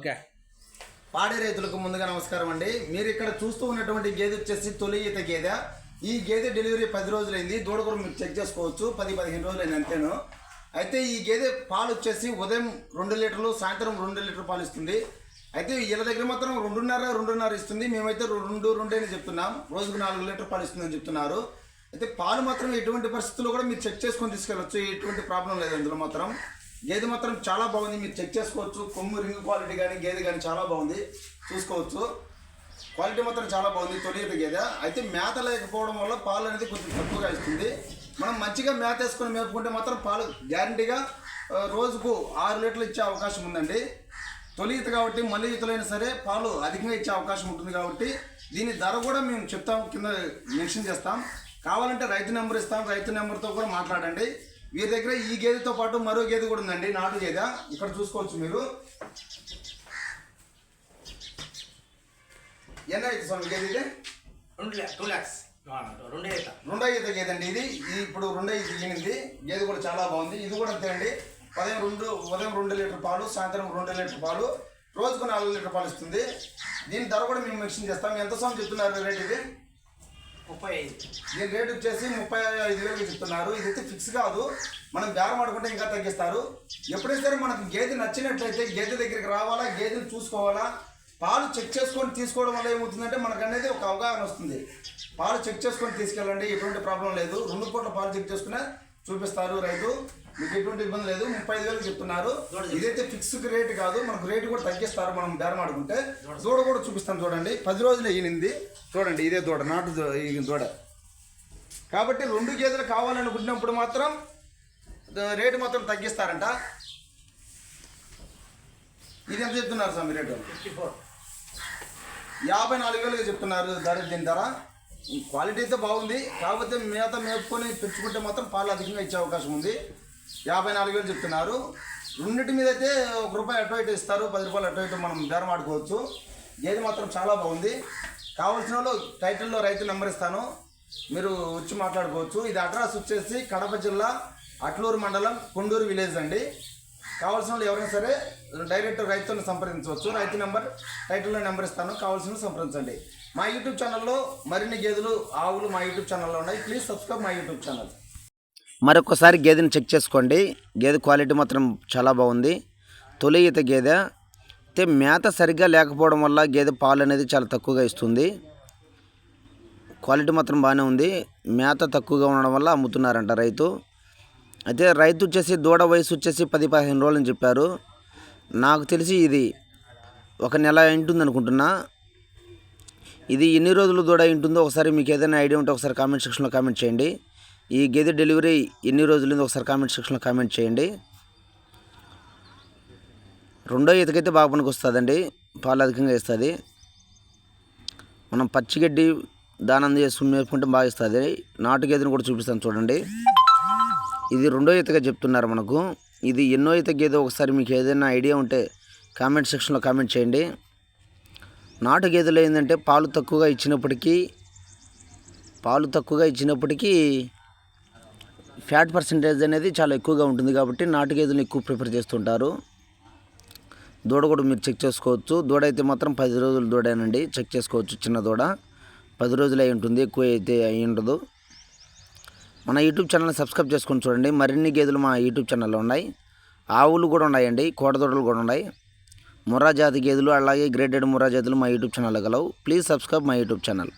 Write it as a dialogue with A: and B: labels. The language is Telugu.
A: ఓకే.
B: పాడి రైతులకు ముందుగా నమస్కారం అండి. మీరు ఇక్కడ చూస్తూ ఉన్నటువంటి గేదె వచ్చేసి తొలి ఈత గేదె. ఈ గేదె డెలివరీ పది రోజులైంది. దూడ కూడా మీరు చెక్ చేసుకోవచ్చు. పది పదిహేను రోజులైంది అంతేను. అయితే ఈ గేదె పాలు వచ్చేసి ఉదయం రెండు లీటర్లు సాయంత్రం రెండు లీటర్ పాలు ఇస్తుంది. అయితే వీళ్ళ దగ్గర మాత్రం రెండున్నర రెండున్నర ఇస్తుంది. మేమైతే రెండు రెండే అని చెప్తున్నాం. రోజుకు నాలుగు లీటర్ పాలు ఇస్తుందని చెప్తున్నారు. అయితే పాలు మాత్రం ఎటువంటి పరిస్థితుల్లో కూడా మీరు చెక్ చేసుకొని తీసుకెళ్ళచ్చు. ఎటువంటి ప్రాబ్లం లేదు అందులో మాత్రం. గేదె మాత్రం చాలా బాగుంది. మీరు చెక్ చేసుకోవచ్చు. కొమ్ము రింగ్ క్వాలిటీ కానీ గేదె కానీ చాలా బాగుంది. చూసుకోవచ్చు. క్వాలిటీ మాత్రం చాలా బాగుంది. తొలిత గేదె. అయితే మేత లేకపోవడం వల్ల పాలు అనేది కొంచెం తక్కువగా ఇస్తుంది. మనం మంచిగా మేత వేసుకొని మేపుకుంటే మాత్రం పాలు గ్యారంటీగా రోజుకు ఆరు లీటర్లు ఇచ్చే అవకాశం ఉందండి. తొలి ఈత కాబట్టి మళ్ళీ ఈతలైనా సరే పాలు అధికంగా ఇచ్చే అవకాశం ఉంటుంది కాబట్టి దీని ధర కూడా మేము చెప్తాం కింద మెన్షన్ చేస్తాం. కావాలంటే రైతు నెంబర్ ఇస్తాం. రైతు నెంబర్తో కూడా మాట్లాడండి. వీరి దగ్గర ఈ గేదెతో పాటు మరో గేదె కూడా ఉందండి. నాటు గేదె. ఇక్కడ చూసుకోవచ్చు మీరు. ఎన్న అయితే స్వామి గేదె ఇది?
A: టూ ల్యాక్స్ రెండే
B: ఈత గేదె అండి ఇది ఇప్పుడు రెండో ఈత ఈనింది గేదె కూడా చాలా బాగుంది. ఇది కూడా అంతే అండి. ఉదయం రెండు ఉదయం రెండు లీటర్ పాలు సాయంత్రం రెండు లీటర్ పాలు రోజుకు నాలుగు లీటర్ పాలు ఇస్తుంది. దీని ధర కూడా మేము మిక్సింగ్ చేస్తాం. ఎంత స్వామి చెప్తున్నారు రేట్ ఇది?
A: ముప్పై ఐదు.
B: దీని రేట్ వచ్చేసి ముప్పై ఐదు వేలకు చెప్తున్నారు. ఇదైతే ఫిక్స్ కాదు. మనం బేరం ఆడుకుంటే ఇంకా తగ్గిస్తారు. ఎప్పుడైతే సరే మనకు గేదె నచ్చినట్లయితే గేదె దగ్గరికి రావాలా గేదెని చూసుకోవాలా? పాలు చెక్ చేసుకొని తీసుకోవడం వల్ల ఏమవుతుందంటే మనకు అనేది ఒక అవగాహన వస్తుంది. పాలు చెక్ చేసుకొని తీసుకెళ్ళండి ఎటువంటి ప్రాబ్లం లేదు. రెండు పూట్ల పాలు చెక్ చేసుకునే చూపిస్తారు రైతు. మీకు ఎటువంటి ఇబ్బంది లేదు. ముప్పై ఐదు వేలు చెప్తున్నారు. ఇదైతే ఫిక్స్ రేట్ కాదు. మనకు రేటు కూడా తగ్గిస్తారు మనం బేరం ఆడుకుంటే. దూడ కూడా చూపిస్తాను చూడండి. పది రోజులు అయ్యింది చూడండి ఇదే దూడ నాటు దూడ. కాబట్టి రెండు గేదెలు కావాలనుకుంటున్నప్పుడు మాత్రం రేటు మాత్రం తగ్గిస్తారంట. ఇది ఎంత చెప్తున్నారు స్వామి రేటు? యాభై నాలుగు వేలుగా చెప్తున్నారు ధర దీని ధర. క్వాలిటీ అయితే బాగుంది. కాకపోతే మేత మేపుకొని పెంచుకుంటే మాత్రం పాలు అధికంగా ఇచ్చే అవకాశం ఉంది. యాభై నాలుగు వేలు చెప్తున్నారు. రెండింటి మీద అయితే ఒక రూపాయి అటు ఇటు ఇస్తారు. పది రూపాయలు అటు ఇటు మనం బేరం ఆడుకోవచ్చు. గేదె మాత్రం చాలా బాగుంది. కావాల్సిన వాళ్ళు టైటిల్లో రైతు నెంబర్ ఇస్తాను. మీరు వచ్చి మాట్లాడుకోవచ్చు. ఇది అడ్రస్ వచ్చేసి కడప జిల్లా అట్లూరు మండలం కొండూరు విలేజ్ అండి. కావాల్సిన వాళ్ళు ఎవరైనా సరే డైరెక్ట్ రైతులను సంప్రదించవచ్చు. రైతు నెంబర్ టైటిల్లో నెంబర్ ఇస్తాను. కావాల్సిన సంప్రదించండి. మా యూట్యూబ్ ఛానల్లో మరిన్ని గేదెలు ఆవులు మా యూట్యూబ్ ఛానల్లో ఉన్నాయి. Please subscribe my YouTube channel.
C: మరొకసారి గేదెని చెక్ చేసుకోండి. గేదె క్వాలిటీ మాత్రం చాలా బాగుంది. తొలి ఈత గేదె. అయితే మేత సరిగ్గా లేకపోవడం వల్ల గేదె పాలు అనేది చాలా తక్కువగా ఇస్తుంది. క్వాలిటీ మాత్రం బాగానే ఉంది. మేత తక్కువగా ఉండడం వల్ల అమ్ముతున్నారంట రైతు. అయితే రైతు వచ్చేసి దూడ వయసు వచ్చేసి పది పదిహేను రోజులు అని చెప్పారు. నాకు తెలిసి ఇది ఒక నెల ఉంటుంది అనుకుంటున్నా. ఇది ఎన్ని రోజులు దూడ ఉంటుందో ఒకసారి మీకు ఏదైనా ఐడియా ఉంటే ఒకసారి కామెంట్ సెక్షన్లో కామెంట్ చేయండి. ఈ గేదె డెలివరీ ఎన్ని రోజులు ఒకసారి కామెంట్ సెక్షన్లో కామెంట్ చేయండి. రెండో ఈతకైతే బాగా పనికి వస్తుందండి పాలు అధికంగా ఇస్తుంది మనం పచ్చిగడ్డి దానం చేసుకుని మేపుకుంటే బాగా ఇస్తుంది నాటు గేదెని కూడా చూపిస్తాను చూడండి. ఇది రెండో ఈతగా చెప్తున్నారు మనకు. ఇది ఎన్నో ఈత గేదె ఒకసారి మీకు ఏదైనా ఐడియా ఉంటే కామెంట్ సెక్షన్లో కామెంట్ చేయండి. నాటు గేదెలు ఏంటంటే పాలు తక్కువగా ఇచ్చినప్పటికీ పాలు తక్కువగా ఇచ్చినప్పటికీ ఫ్యాట్ పర్సంటేజ్ అనేది చాలా ఎక్కువగా ఉంటుంది కాబట్టి నాటు గేదెలను ఎక్కువ ప్రిఫర్ చేస్తుంటారు. దూడ కూడా మీరు చెక్ చేసుకోవచ్చు. దూడ అయితే మాత్రం పది రోజులు దూడేనండి. చెక్ చేసుకోవచ్చు. చిన్న దూడ పది రోజులు అయి ఉంటుంది. ఎక్కువ అయితే అయి ఉండదు. మన యూట్యూబ్ ఛానల్ని సబ్స్క్రైబ్ చేసుకొని చూడండి. మరిన్ని గేదెలు మా యూట్యూబ్ ఛానల్లో ఉన్నాయి. ఆవులు కూడా ఉన్నాయండి. కోడదూడలు కూడా ఉన్నాయి. ముర్రా జాతి గేదెలు అలాగే గ్రేడెడ్ ముర్రా జాతులు మా యూట్యూబ్ ఛానల్లో కలవు please subscribe my YouTube channel.